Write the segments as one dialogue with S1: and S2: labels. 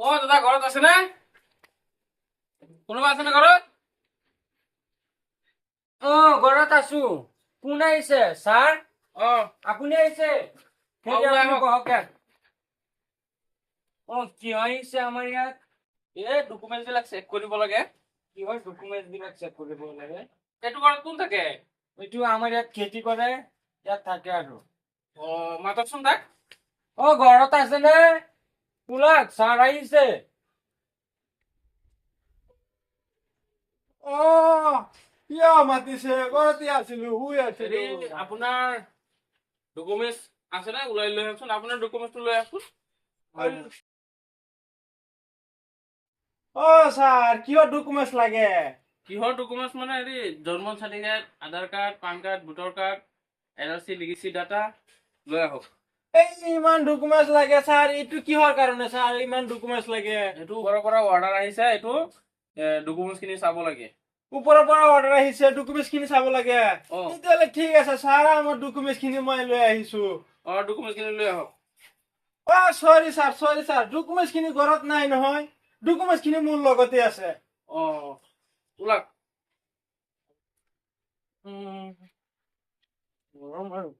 S1: অ দাদা ঘৰত আছে নে? কোনোবা আছে নে ঘৰত?
S2: অ ঘৰত আছো। কোন আহিছে? ছাৰ?
S1: অ।
S2: আপুনি আহিছে?
S1: অ,
S2: কিয় আহিছে আমাৰ ইয়াত?
S1: এই ডকুমেণ্ট বিলাক চেক কৰিব লাগে।
S2: কিহৰ ডকুমেণ্ট বিলাক চেক কৰিব লাগে?
S1: এইটো ঘৰত কোন থাকে?
S2: এইটো আমাৰ ইয়াত খেতি কৰে। ইয়াত থাকে আৰু।
S1: অ মাতকচোন তাক।
S2: অ ঘৰত আছে ওলাক ছাৰ আহিছে
S3: অ কিয় মাতিছে ঘৰতে আছিলো শুই আছিলো।
S1: আপোনাৰ ডকুমেণ্ট আছে নে? ওলাই লৈ আহকচোন আপোনাৰ ডকুমেণ্টটো লৈ আহকচোন।
S3: অ ছাৰ কিহৰ ডকুমেণ্ট লাগে?
S1: কিহৰ ডকুমেণ্ট মানে হেৰি জন্ম certificate Aadhaar card PAN card voter card N R C legacy data লৈ আহক।
S3: এই ইমান ডকুমেণ্ট লাগে ছাৰ। এইটো কিহৰ কাৰণে ইমান ডকুমেণ্ট লাগে।
S1: এইটো ওপৰৰ পৰা অৰ্ডাৰ আহিছে এইটো ডকুমেণ্ট খিনি চাব লাগে।
S3: ওপৰৰ পৰা অৰ্ডাৰ আহিছে ডকুমেণ্ট খিনি চাব লাগে। তেতিয়াহ'লে ঠিক আছে ছাৰ আমাৰ ডকুমেণ্ট খিনি মই লৈ আহিছো।
S1: অ ডকুমেণ্ট খিনি লৈ আহক।
S3: অ চৰি ছাৰ চৰি ছাৰ। ডকুমেণ্ট খিনি ঘৰত নাই নহয়। ডকুমেণ্ট খিনি মোৰ লগতে আছে।
S1: অ ওলাক।
S2: মৰম আৰু।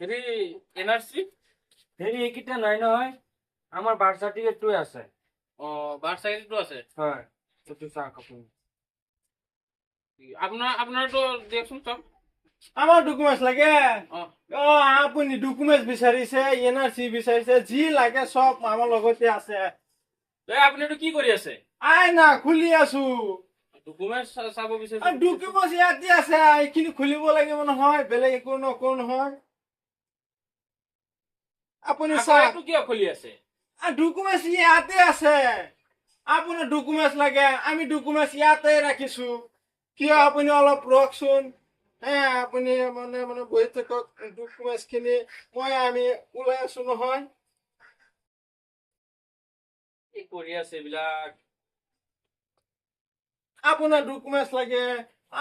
S1: হেৰি এন আৰ চি
S2: হেৰি এইকেইটা নাই নহয় আমাৰ বাৰ্থ চাৰ্টিফিকেটটোৱে আছে।
S1: অ বাৰ্থ চাৰ্টিফিকেটটো আছে?
S2: হয় চাওক আপুনি
S1: আপোনাৰ আপোনাৰতো দিয়কচোন
S3: লাগে। আপুনি বিচাৰিছে এন আৰ চি বিচাৰিছে যি লাগে চব আমাৰ লগতে আছে।
S1: এই আপুনিটো কি কৰি আছে?
S3: আই না খুলি আছো।
S1: ডকুমেণ্ট চাব বিচাৰিছে।
S3: ডকুমেণ্ট ইয়াতে আছে এইখিনি খুলিব লাগিব নহয় বেলেগ একো নকৰো নহয়। আপুনি চাওক।
S1: কিয় খুলি আছে?
S3: ডকুমেণ্ট ইয়াতে আছে। আপোনাৰ ডকুমেণ্ট লাগে আমি ডকুমেণ্ট ইয়াতে ৰাখিছো। কিয় আপুনি অলপ ৰখচোন হে আপুনি মানে মানে বহি থাকক ডকুমেণ্ট খিনি মই আমি ওলাই আছো নহয়।
S1: কি কৰি আছে এইবিলাক?
S3: আপোনাৰ ডকুমেণ্ট লাগে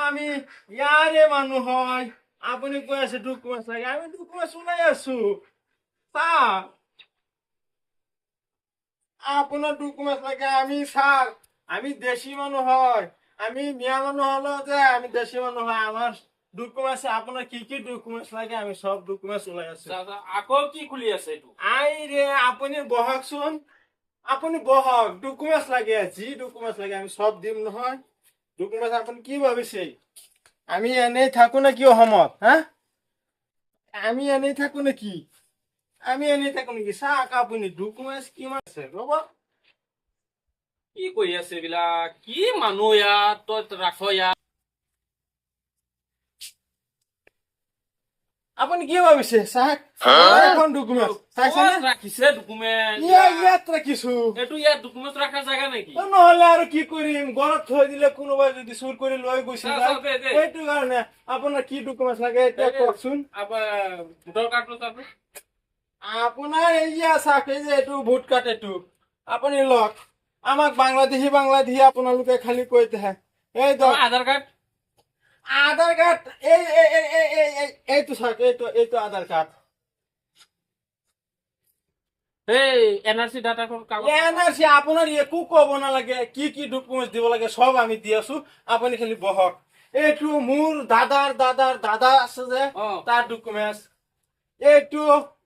S3: আমি ইয়াৰে মানুহ হয় আপুনি কৈ আছে ডকুমেণ্ট লাগে আমি ডকুমেণ্ট ওলাই আছো। ছাৰ আপোনাৰ ডকুমেণ্ট লাগে আমি ছাৰ আমি দেশী মানুহ হয় আমি মিয়া মানুহ হলেও যে আমি দেশী মানুহ হয় আমাৰ ডকুমেণ্ট আপোনাৰ কি কি ডকুমেণ্ট লাগে আমি চব ডকুমেণ্ট ওলাই আছো।
S1: আকৌ কি খুলি আছে এইটো?
S3: আই ৰে আপুনি বহকচোন আপুনি বহক ডকুমেণ্ট লাগে যি ডকুমেণ্ট লাগে আমি চব দিম নহয়। ডকুমেণ্ট আপুনি কি ভাবিছে? আমি এনেই থাকো নেকি অসমত হা? আমি এনেই থাকো নেকি আমি এনেই থাকো নেকি চাওক আপুনি ডকুমেণ্ট কিমান আছে, ৰ'ব?
S1: কি কৰি আছে এইবিলাক? কি মানুহ ইয়াত? তই ৰাখ ইয়াত।
S3: আপুনি কি ভাবিছে? চাওক এখন ডকুমেণ্ট চাইছেনে
S1: ক'ত ৰাখিছে ডকুমেণ্ট
S3: ইয়া ইয়াত ৰাখিছো।
S1: এইটো ইয়াত ডকুমেণ্ট ৰখাৰ জাগা নেকি?
S3: নহলে আৰু কি কৰিম? ঘৰত থৈ দিলে কোনোবাই যদি চুৰ কৰি লৈ গৈছে। সেইটো কাৰণে আপোনাৰ কি ডকুমেণ্ট লাগে এতিয়া কওকচোন।
S1: ভোটাৰ কাৰ্ডটো চাব
S3: আপোনাৰ এই যে চাওক এই যে এইটো ভোট কাৰ্ড এইটো। আপুনি লওক। আমাক বাংলাদেশী বাংলাদেশী আপোনালোকে খালি কৈ থাকে এই
S1: আধাৰ কাৰ্ড?
S3: আধাৰ কার্ড এই এই- এই- এই- তো এই- তো আধার কার্ড।
S1: এই কাগজ
S3: একো ক'ব নালাগে কি কি ডকুমেণ্ট দিব লাগে চব আমি দি আছো। আপুনি খালি বহক। এইটো মোৰ দাদাৰ দাদাৰ দাদা আছে যে তাৰ ডকুমেণ্ট এইটো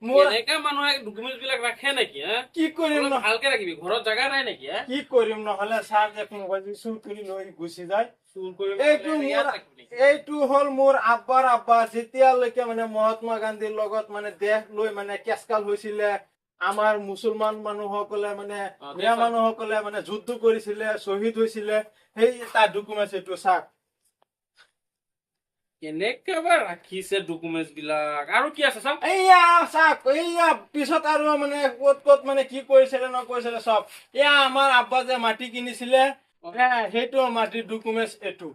S3: মোৰ
S1: এনেকে মানুহে ডকুমেণ্ট বিলাক ৰাখে নেকি
S3: কি কৰিম
S1: ভালকে ৰাখিবি ঘৰত জাগা নাই নেকি
S3: কি কৰিম নহলে ছাৰ যে কোনোবাই চুৰ কৰি লৈ গুচি যায়। এইটো মোৰ এইটো হ'ল মোৰ আব্বাৰ আব্বা যেতিয়ালৈকে মানে মহাত্মা গান্ধীৰ লগত মানে দেশ লৈ মানে কেচকাল হৈছিলে আমাৰ মুছলমান মানুহসকলে মানে মিয়া মানুহসকলে মানে যুদ্ধ কৰিছিলে শ্বহীদ হৈছিলে সেই তাৰ ডকুমেণ্ট এইটো চাওক
S1: কেনেকে ৰাখিছে ডকুমেণ্ট বিলাক? আৰু কি আছে চাওক।
S3: এইয়া চাওক এইয়া পিছত আৰু মানে ক'ত ক'ত মানে কি কৰিছিলে নকৰিছিলে চব। এয়া আমাৰ আব্বা যে মাটি কিনিছিলে সেইটো মাটিৰ ডকুমেণ্ট এইটো।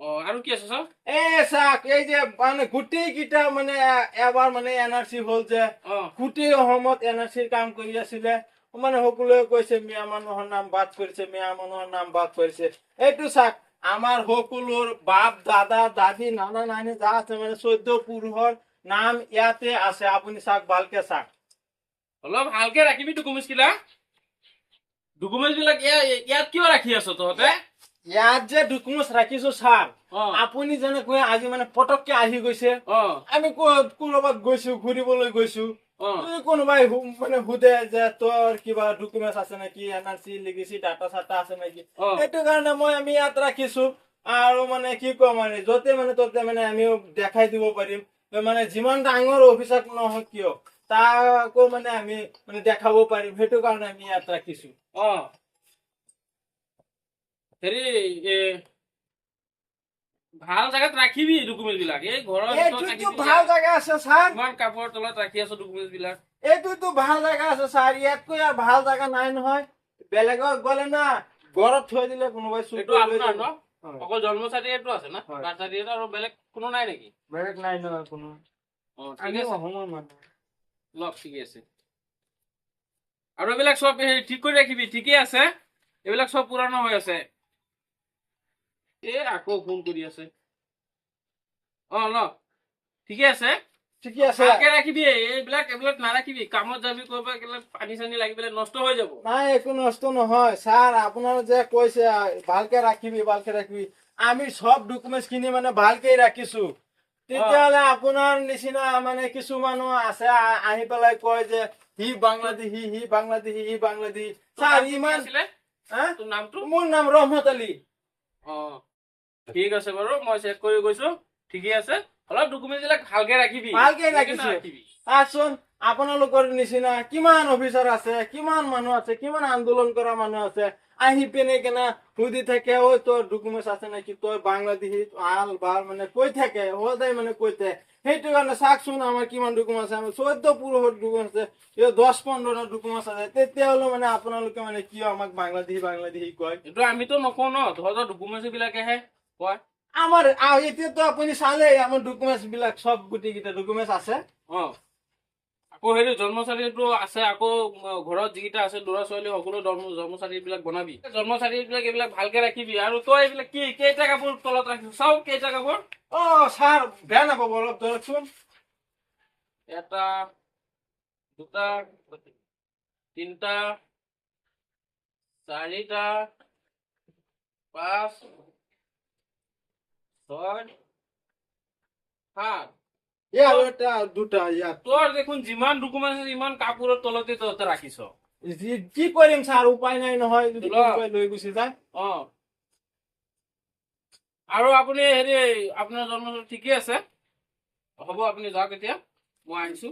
S1: অ আৰু কি আছে চাওক।
S3: এ চাওক এই যে মানে গোটেই কেইটা মানে এবাৰ মানে এন আৰ চি হ'ল যে গোটেই অসমত এন আৰ চিৰ কাম কৰি আছিলে। মানে সকলোৱে কৈছে মিয়া মানুহৰ নাম বাদ কৰিছে মিয়া মানুহৰ নাম বাদ কৰিছে এইটো চাওক আমাৰ সকলোৰ বাপ দাদা দাদী নানা নানি যা আছে মানে চৈধ্য পুৰুষৰ নাম ইয়াতে আছে। আপুনি চাওক ভালকে চাওক।
S1: অলপ ভালকে ৰাখিবি ডকুমেণ্টছ গিলা ডকুমেণ্টছ বিলাক ইয়াত কিয় ৰাখি আছ তহঁতে?
S3: ইয়াত যে ডকুমেণ্টছ ৰাখিছো ছাৰ আপুনি যেনেকৈ আজি মানে পটককে আহি গৈছে। আমি ক'ৰবাত গৈছো ঘূৰিবলৈ গৈছো। এই কোনোবাই মানে সোধে যে তোৰ কিবা ডকুমেণ্টছ আছে নেকি এন আৰ চি লিখিছি ডাটা চাটা আছে নেকি?
S1: অ।
S3: সেইটো কাৰণে মই আমি ইয়াত ৰাখিছো। আৰু মানে কি কম মানে য'তে মানে ত'তে মানে আমি দেখাই দিব পাৰিম। মানে যিমান ডাঙৰ অফিচাৰ নহওক কিয় তাকো মানে আমি মানে দেখাব পাৰিম। সেইটো কাৰণে আমি ইয়াত ৰাখিছো।
S1: অ। হেৰি ভালো জাগাত ৰাখিবি ডকুমেণ্ট বিলাক। এই ঘৰৰ
S3: ভালো জেগা আছে ছাৰ।
S1: ইমান কাপোৰৰ তলত ৰাখি আছ ডকুমেণ্টছ বিলাক।
S3: এইটোতো ভালো জেগা আছে ছাৰ। ইয়াতকৈ আৰু ভালো জেগা নাই নহয়। বেলেগত গ'লে না ঘৰত থৈ দিলে কোনোবাই চুৰ লৈ যাব।
S1: অকল জন্ম চাৰ্টিফিকেটটো আছে না। বাৰ্থ চাৰ্টিফিকেট আৰু বেলেগ কোনো নাই নেকি?
S2: বেলেগ নাই নহয় কোনো।
S1: অ ঠিক আছে।
S2: অসমৰ মানুহ।
S1: লওক ঠিকে আছে। আৰু এইবিলাক চব ঠিক কৰি ৰাখিবি ঠিকে আছে। এইবিলাক চব পুৰাণা হৈ আছে। এ আকৌ ফোন কৰি আছে। অ ন। ঠিকে আছে?
S3: ঠিকে আছে।
S1: ভালকে ৰাখিবি এইবিলাক এইবিলাক নাৰাখিবি। কামত যাবি কৰবা পানী চানী লাগি পেলাই নষ্ট হৈ যাব।
S3: নাই একো নষ্ট নহয়। ছাৰ আপোনাৰ যে কৈছে ভালকে ৰাখিবি ভালকে ৰাখিবি। আমি চব ডকুমেণ্টছ খিনি মানে ভালকে ৰাখিছো। তেতিয়াহ'লে আপোনাৰ নিচিনা মানে কিছুমানো আছে আহি পেলাই কয় যে সি বাংলাদেশী সি বাংলাদেশী সি বাংলাদেশী। ছাৰ ইমান মোৰ নাম ৰহমত আলী।
S1: অ। ঠিক আছে বাৰু মই চেক কৰি গৈছো। ঠিকে আছে। অলপ ডকুমেণ্ট বিলাক ভালকে ৰাখিবি।
S3: ভালকে ৰাখিছো।
S1: নাৰাখিবি।
S3: আপোনালোকৰ নিচিনা কিমান অফিচাৰ আছে কিমান মানুহ আছে কিমান আন্দোলন কৰা মানুহ আছে আহি পিনে কেনে সুধি থাকে ঐ তোৰ ডকুমেণ্টছ আছে নেকি? তই বাংলাদেশী ভালো ভালো মানে কৈ থাকে সদায় মানে কৈ থাকে। সেইটো কাৰণে চাওকচোন আমাৰ কিমান ডকুমেণ্টছ আছে। আমাৰ চৈধ্য পুৰুষৰ ডকুমেণ্টছ আছে এই দহ পোন্ধৰটা ডকুমেণ্টছ আছে। তেতিয়াহ'লে মানে আপোনালোকে মানে কিয় আমাক বাংলাদেশী বাংলাদেশী কয়?
S1: এইটো আমিতো নকওঁ ন তহঁতৰ ডকুমেণ্টছ বিলাকেহে। কয়
S3: আমাৰ এতিয়াতো আপুনি চালে আমাৰ ডকুমেণ্টছ বিলাক চব গোটেইকেইটা ডকুমেণ্টছ আছে।
S1: অ। আকৌ হেৰি জন্ম চাৰ্টিফিকেটটো আছে আকৌ ঘৰত যিকেইটা আছে ল'ৰা ছোৱালী সকলো জন্ম জন্ম চাৰ্টিফিকেট বিলাক বনাবি। জন্ম চাৰ্টিফিকেট বিলাক এইবিলাক ভালকে ৰাখিবি আৰু তই এইবিলাক কি কেইটা কাপোৰ তলত ৰাখিছ? চাও কেইটা কাপোৰ।
S3: অ ছাৰ বেয়া নাপাব অলপ ধৰকচোন
S1: এটা দুটা তিনিটা চাৰিটা পাঁচ সাত
S3: এই আৰু এটা দুটা ইয়াত
S1: তোৰ দেখোন যিমান ডকুমেণ্ট আছে ইমান কাপোৰৰ তলতে তহঁতে ৰাখিছ।
S3: যি- কি কৰিম ছাৰ উপায় নাই নহয় লৈ। গুচি যায়।
S1: অ। আৰু আপুনি হেৰি আপোনাৰ জন্ম ঠিকে আছে। হ'ব আপুনি যাওক এতিয়া। মই আহিছো।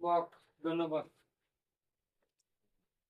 S2: বক ধন্যবাদ।